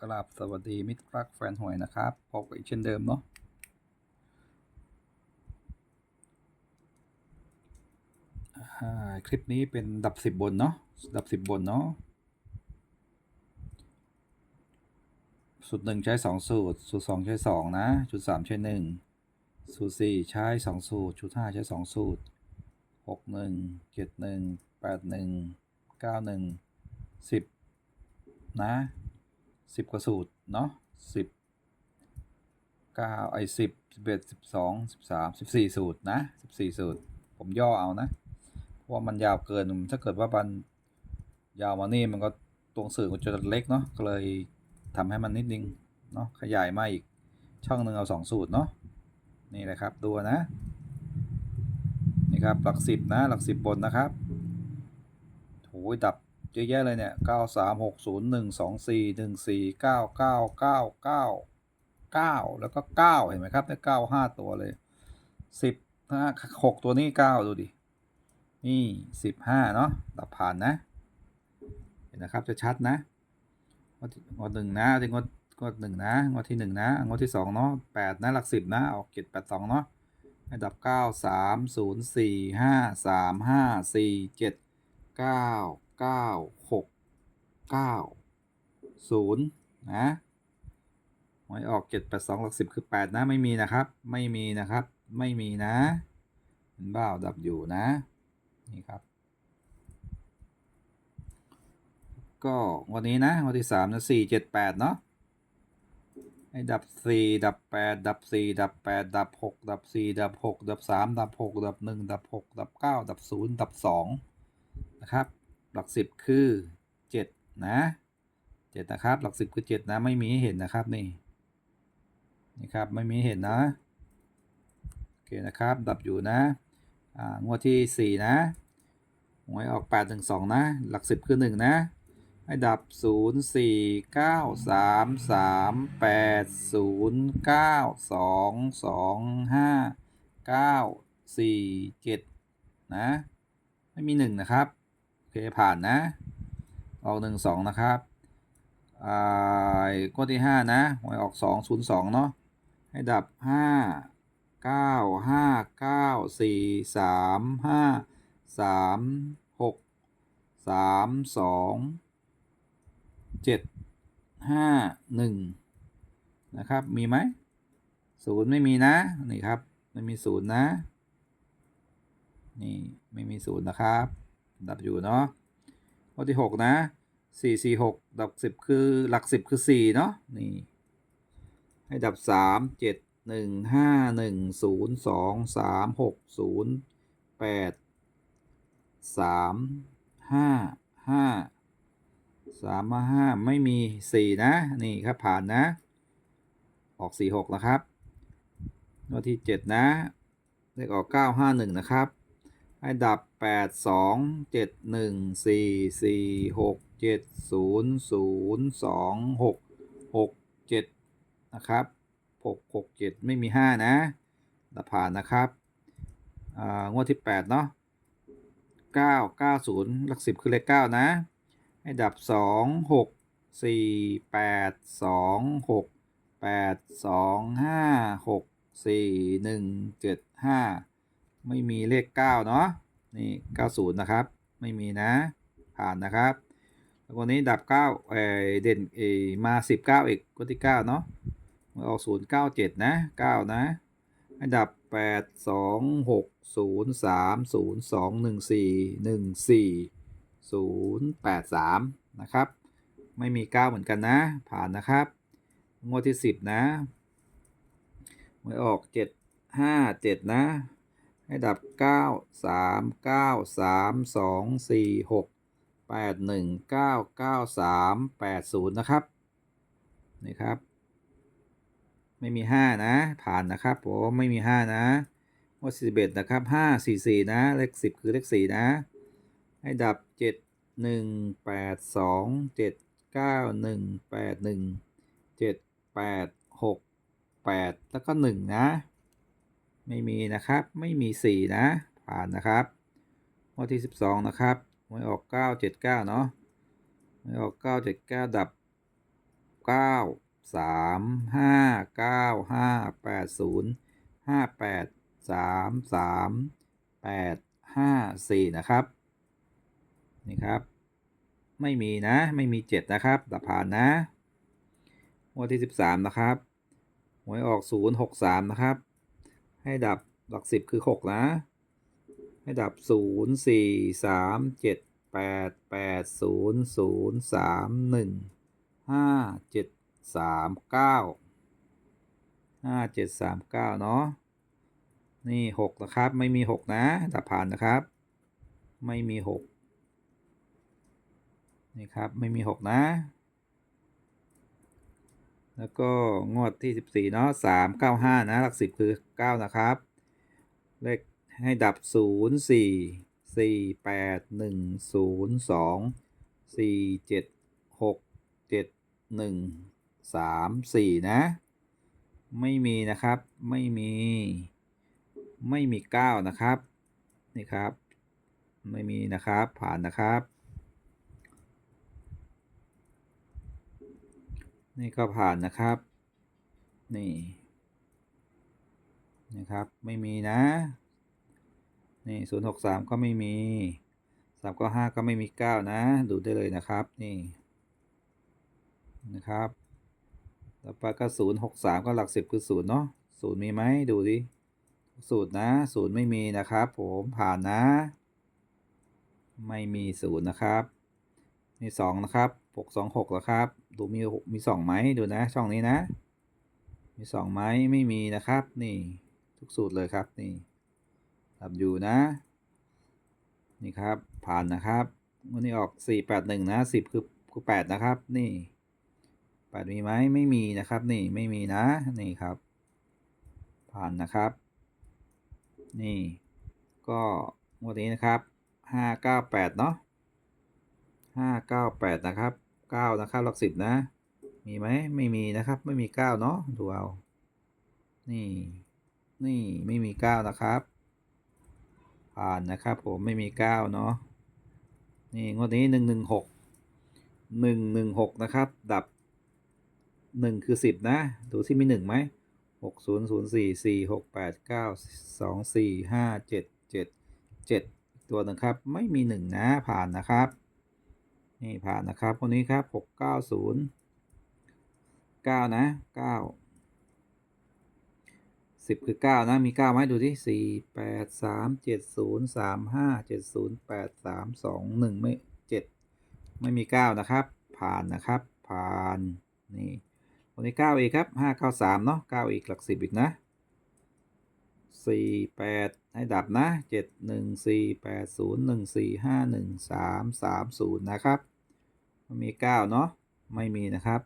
กราบสวัสดีมิตรรักแฟนหวยนะครับพบกันอีกเช่นเดิมเนาะคลิปนี้เป็นดับสิบบนเนาะดับสิบบนเนาะสูตรหนึ่งใช้สองสูตร สูตรสองใช้สองนะสูตรสามใช้หนึ่งสูตรสี่ใช้สองสูตรสูตรห้าใช้สองสูตรหกหนึ่งเจ็ดหนึ่งแปดหนึ่งเก้าหนึ่งสิบนะ สิบกว่าสูตร เนาะสิบเก้าไอ้สิบสิบเอ็ดสิบสองสิบสามสิบสี่สูตรนะสิบสี่สูตร ผมย่อเอานะเพราะว่ามันยาวเกินถ้าเกิดว่ามันยาวมานี่มันก็ตรงสื่อมันจะเล็กเนาะก็เลยทำให้มันนิดนึงเนาะขยายมาอีกช่องหนึ่งเอาสองสูตรเนาะนี่แหละครับดูนะนี่ครับหลักสิบนะหลักสิบบนนะครับโอ้ยดับ เยอะแยะเลยเนี่ยเก้าสามหกศูนย์หนึ่งสองสี่หนึ่งสี่เก้าเก้าเก้าเก้าเก้าแล้วก็เก้าเห็นไหมครับได้เก้าห้าตัวเลยสิบห้าหกตัวนี้เก้าดูดิ นี่สิบห้าเนาะดับผ่านนะ เห็นนะครับจะชัดนะงวดงวดหนึ่งนะที่งวดงวดหนึ่งนะงวดที่หนึ่งนะงวดที่สองเนาะแปดนะหลักสิบนะออกเจ็ดแปดสองเนาะอันดับเก้าสามศูนย์สี่ห้าสามห้าสี่เจ็ดเก้า เก้าหกเก้าศูนย์นะหวยออกเจ็ดแปดสองหลักสิบคือแปดนะ ไม่มีนะครับ ไม่มีนะครับ ไม่มีนะเห็นบ้าดับอยู่นะ นี่ครับ ก็วันนี้นะวันที่สามนะสี่เจ็ดแปดเนาะให้ดับสี่ดับแปดดับสี่ดับแปดดับหกดับสี่ดับหกดับสามดับหกดับหนึ่งดับหกดับเก้าดับศูนย์ดับสองนะครับ หลักสิบคือเจ็ดนะเจ็ดนะครับ หลักสิบคือเจ็ดนะ ไม่มีให้เห็นนะครับนี่นี่ครับไม่มีเห็นนะโอเคนะครับ ดับอยู่นะอ่างวดที่สี่นะหวยออกแปดหนึ่งสองนะ หลักสิบคือหนึ่งนะ ให้ดับศูนย์สี่เก้าสามสามแปดศูนย์เก้าสองสองห้าเก้าสี่เจ็ดนะ ไม่มีหนึ่งนะครับ เคผ่านนะ ออกหนึ่งสองนะครับอ่ากวดที่ห้านะหวยออกสองศูนย์สองเนาะให้ดับห้าเก้าห้าเก้าสี่สามห้าสามหกสามสองเจ็ดห้าหนึ่งนะครับ มีไหมศูนย์ไม่มีนะ นี่ครับ ไม่มีศูนย์นะ นี่ ไม่มีศูนย์นะครับ ดับอยู่เนาะข้อที่หกนะสี่สี่หกดับสิบคือหลักสิบคือสี่เนาะนี่ให้ดับสามเจ็ดหนึ่งห้าหนึ่งศูนย์สองสามหกศูนย์แปดสามห้าห้าสามห้าไม่มีสี่นะ นี่ครับผ่านนะ ออกสี่หกนะครับงวดที่เจ็ดนะเลขออกเก้าห้าหนึ่งนะครับ ให้ดับ 8 2 7 1 4 4 6 7 0 0 2 6 6 7 นะครับ 6 6 7 ไม่มี 5 นะดับผ่านนะครับงวดที่ 8 เนาะ9 9 0หลัก 10 คือเลข 9 นะ ให้ดับ 2 6 4 8 2 6 8 2 5 6 4 1 7 5 ไม่มีเลขเก้าเนาะนี่เก้าศูนย์นะครับ ไม่มีนะ ผ่านนะครับแล้ววันนี้ดับเก้าเอเด่นเอมาสิบเก้าอีกก็ที่เก้าเนาะมาออกศูนย์เก้าเจ็ดนะเก้านะให้ดับแปดสองหกศูนย์สามศูนย์สองหนึ่งสี่หนึ่งสี่ศูนย์แปดสามนะครับ ไม่มีเก้าเหมือนกันนะ ผ่านนะครับ งวดที่สิบนะหวยออกเจ็ดห้าเจ็ดนะ ให้ดับเก้าสามเก้าสามสองสี่หกแปดหนึ่งเก้าเก้าสามแปดศูนย์นะครับ นี่ครับ ไม่มีห้านะ ผ่านนะครับผมไม่มีห้านะงวดสี่สิบเอ็ดนะครับห้าสี่สี่นะ เลขสิบคือเลขสี่นะ ให้ดับเจ็ดหนึ่งแปดสองเจ็ดเก้าหนึ่งแปดหนึ่งเจ็ดแปดหกแปดแล้วก็หนึ่งนะ ไม่มีนะครับ ไม่มีสี่นะ ผ่านนะครับงวดที่สิบสองนะครับหวยออกเก้าเจ็ดเก้าเนาะหวยออกเก้าเจ็ดเก้าดับเก้าสามห้าเก้าห้าแปดศูนย์ห้าแปดสามสามแปดห้าสี่นะครับ นี่ครับ ไม่มีนะ ไม่มีเจ็ดนะครับ ดับผ่านนะงวดที่สิบสามนะครับ หวยออกศูนย์หกสามนะครับ ให้ดับหลักสิบคือหกนะ ให้ดับศูนย์สี่สามเจ็ดแปดแปดศูนย์ศูนย์สามหนึ่งห้าเจ็ดสามเก้าห้าเจ็ดสามเก้าเนาะนี่หกนะครับ ไม่มีหกนะดับผ่านนะครับ ไม่มีหกนี่ครับ ไม่มีหกนะ แล้วก็งวดที่สิบสี่เนาะสามเก้าห้านะ หลักสิบคือเก้านะครับ เลขให้ดับศูนย์สี่สี่แปดหนึ่งศูนย์สองสี่เจ็ดหกเจ็ดหนึ่งสามสี่นะ ไม่มีนะครับ ไม่มี ไม่มีเก้านะครับ นี่ครับ ไม่มีนะครับ ผ่านนะครับ นี่ก็ผ่านนะครับ นี่นะครับ ไม่มีนะ นี่ศูนย์หกสามก็ไม่มีสามก็ห้าก็ไม่มีเก้านะ ดูได้เลยนะครับ นี่ นะครับต่อไปก็ศูนย์หกสามก็หลักสิบคือศูนย์เนาะศูนย์มีไหมดูดิศูนย์นะศูนย์ไม่มีนะครับ ผมผ่านนะ ไม่มีศูนย์นะครับมีสองนะครับหกสองหกแล้วครับ ดูมีมีสองไหมดูนะ ช่องนี้นะ มีสองไหมไม่มีนะครับ นี่ ทุกสูตรเลยครับนี่ดับอยู่นะ นี่ครับ ผ่านนะครับวันนี้ออกสี่แปดหนึ่งนะสิบคือคือแปดนะครับ นี่แปดมีไหมไม่มีนะครับ นี่ไม่มีนะนี่ครับ ผ่านนะครับ นี่ ก็งวดนี้นะครับห้าเก้าแปดเนาะห้าเก้าแปดนะครับ เก้านะครับหลักสิบนะ มีไหมไม่มีนะครับ ไม่มีเก้าเนาะดูเอา นี่ นี่ไม่มีเก้านะครับ ผ่านนะครับผมไม่มีเก้าเนาะ นี่งวดนี้หนึ่งหนึ่งหกหนึ่งหนึ่งหกนะครับ ดับหนึ่งคือสิบนะ ดูที่มีหนึ่งไหมหกศูนย์ศูนย์สี่สี่หกแปดเก้าสองสี่ห้าเจ็ดเจ็ดเจ็ดตัวหนึ่งครับ ไม่มีหนึ่งนะผ่านนะครับ นี่ผ่านนะครับคนนี้ครับหกเก้าศูนย์เก้านะเก้าสิบคือเก้านะ มีเก้าไหมดูที่สี่แปดสามเจ็ดศูนย์สามห้าเจ็ดศูนย์แปดสามสองหนึ่งไม่เจ็ดไม่มีเก้านะครับ ผ่านนะครับ ผ่านนี่คนนี้เก้าอีกครับห้าเก้าสามเนาะเก้าอีกหลักสิบอีกนะสี่แปดให้ดับนะเจ็ดหนึ่งสี่แปดศูนย์หนึ่งสี่ห้าหนึ่งสามสามศูนย์นะครับ มีเก้าเนาะไม่มีนะครับ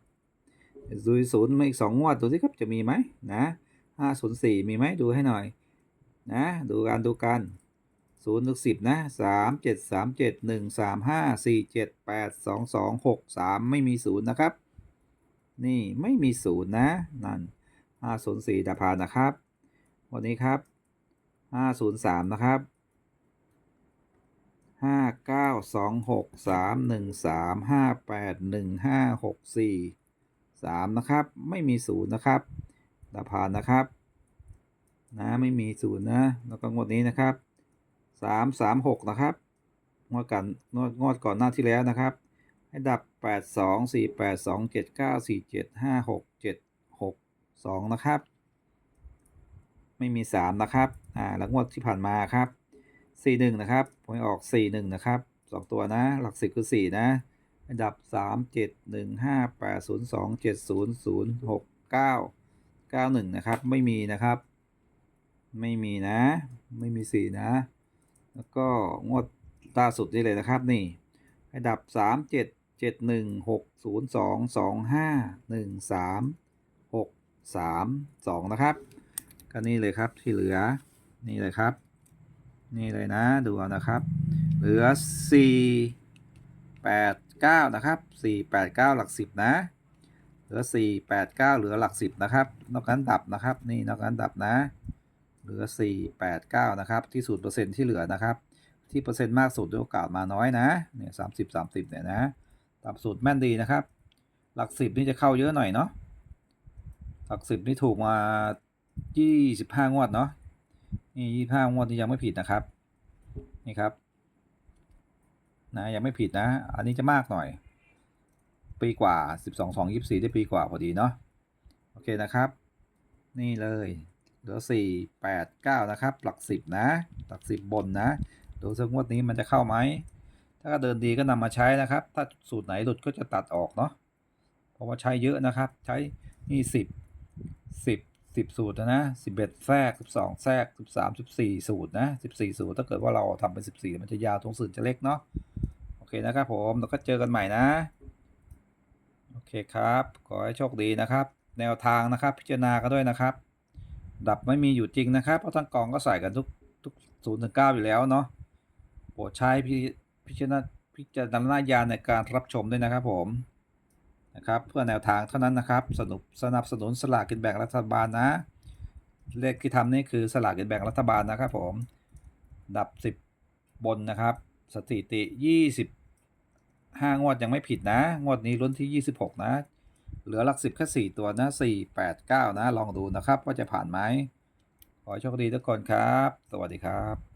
ดูศูนย์มาอีกสองงวดดูสิครับจะมีไหมนะห้าศูนย์สี่มีไหมดูให้หน่อย นะ ดูการดูกันศูนย์ถึงสิบนะสามเจ็ดสามเจ็ดหนึ่งสามห้าสี่เจ็ดแปดสองสองหกสามไม่มีศูนย์นะครับ นี่ไม่มีศูนย์นะ นั่นห้าศูนย์สี่ดาพานนะครับ วันนี้ครับห้าศูนย์สามนะครับ ห้าเก้าสองหกสามหนึ่งสามห้าแปดหนึ่งห้าหกสี่สามนะครับ ไม่มีศูนย์นะครับดาพานนะครับนะไม่มีศูนย์นะแล้วก็งวดนี้นะครับสามสามหกนะครับงวดกันงวดงวดก่อนหน้าที่แล้วนะครับ ให้ดับแปดสองสี่แปดสองเจ็ดเก้าสี่เจ็ดห้าหกเจ็ดหกสองนะครับ ไม่มีสามนะครับอ่าแล้วงวดที่ผ่านมาครับ สี่หนึ่งนะครับหวยออกสี่หนึ่งนะครับสองตัวนะ หลักสิบคือสี่นะ อันดับสามเจ็ดหนึ่งห้าแปดศูนย์สองเจ็ดศูนย์ศูนย์หกเก้าเก้าหนึ่งนะครับ ไม่มีนะครับ ไม่มีนะ ไม่มีสี่นะ แล้วก็งวดล่าสุดนี่เลยนะครับนี่ให้ดับสามเจ็ดเจ็ดหนึ่งหกศูนย์สองสองห้าหนึ่งสามหกสามสองนะครับก็นี่เลยครับที่เหลือนี่เลยครับ นี่เลยนะดูเอานะครับ เหลือสี่แปดเก้านะครับสี่แปดเก้าหลักสิบนะ เหลือสี่แปดเก้าเหลือหลักสิบนะครับ นอกนั้นดับนะครับ นี่นอกนั้นดับนะ เหลือสี่แปดเก้านะครับ ที่สูตรเปอร์เซ็นที่เหลือนะครับ ที่เปอร์เซ็นต์มากสุดด้วยโอกาสมาน้อยนะเนี่ยสามสิบสามสิบเนี่ยนะตามสูตรแม่นดีนะครับ หลักสิบนี่จะเข้าเยอะหน่อยเนาะหลักสิบนี่ถูกมายี่สิบห้างวดเนาะ นี่ยี่ห้างวดนี่ยังไม่ผิดนะครับ นี่ครับ นะยังไม่ผิดนะ อันนี้จะมากหน่อย ปีกว่าสิบสองสองยี่สี่ได้ปีกว่าพอดีเนาะโอเคนะครับ นี่เลยเหลือสี่แปดเก้านะครับ หลักสิบนะ หลักสิบบนนะดูสักงวดนี้มันจะเข้าไหมถ้าเดินดีก็นำมาใช้นะครับ ถ้าสูตรไหนหลุดก็จะตัดออกเนาะ เพราะว่าใช้เยอะนะครับ ใช้นี่สิบสิบ สิบสูตรนะสิบเอ็ดแทรกสิบสองแทรกสิบสามสิบสี่สูตรนะสิบสี่สูตรถ้าเกิดว่าเราทำเป็นสิบสี่มันจะยาวตรงสูตรจะเล็กเนาะโอเคนะครับผมแล้วก็เจอกันใหม่นะ โอเคครับ ขอให้โชคดีนะครับ แนวทางนะครับ พิจารณากันด้วยนะครับ ดับไม่มีอยู่จริงนะครับเพราะทั้งกองก็ใส่กันทุกทุกศูนย์ถึงเก้าอยู่แล้วเนาะโปรดใช้พิพิจารณาพิจารณาญาณในการรับชมด้วยนะครับผม นะครับเพื่อแนวทางเท่านั้นนะครับสนุบสนับสนุนสลากกินแบ่งรัฐบาลนะ เลขที่ทำนี่คือสลากกินแบ่งรัฐบาลนะครับผมดับสิบบนนะครับ สถิติยี่สิบห้างวดยังไม่ผิดนะ งวดนี้ลุ้นที่ยี่สิบหกนะ เหลือหลักสิบแค่สี่ตัวนะสี่แปดเก้านะ ลองดูนะครับว่าจะผ่านไหมขอโชคดีทุกคนครับ สวัสดีครับ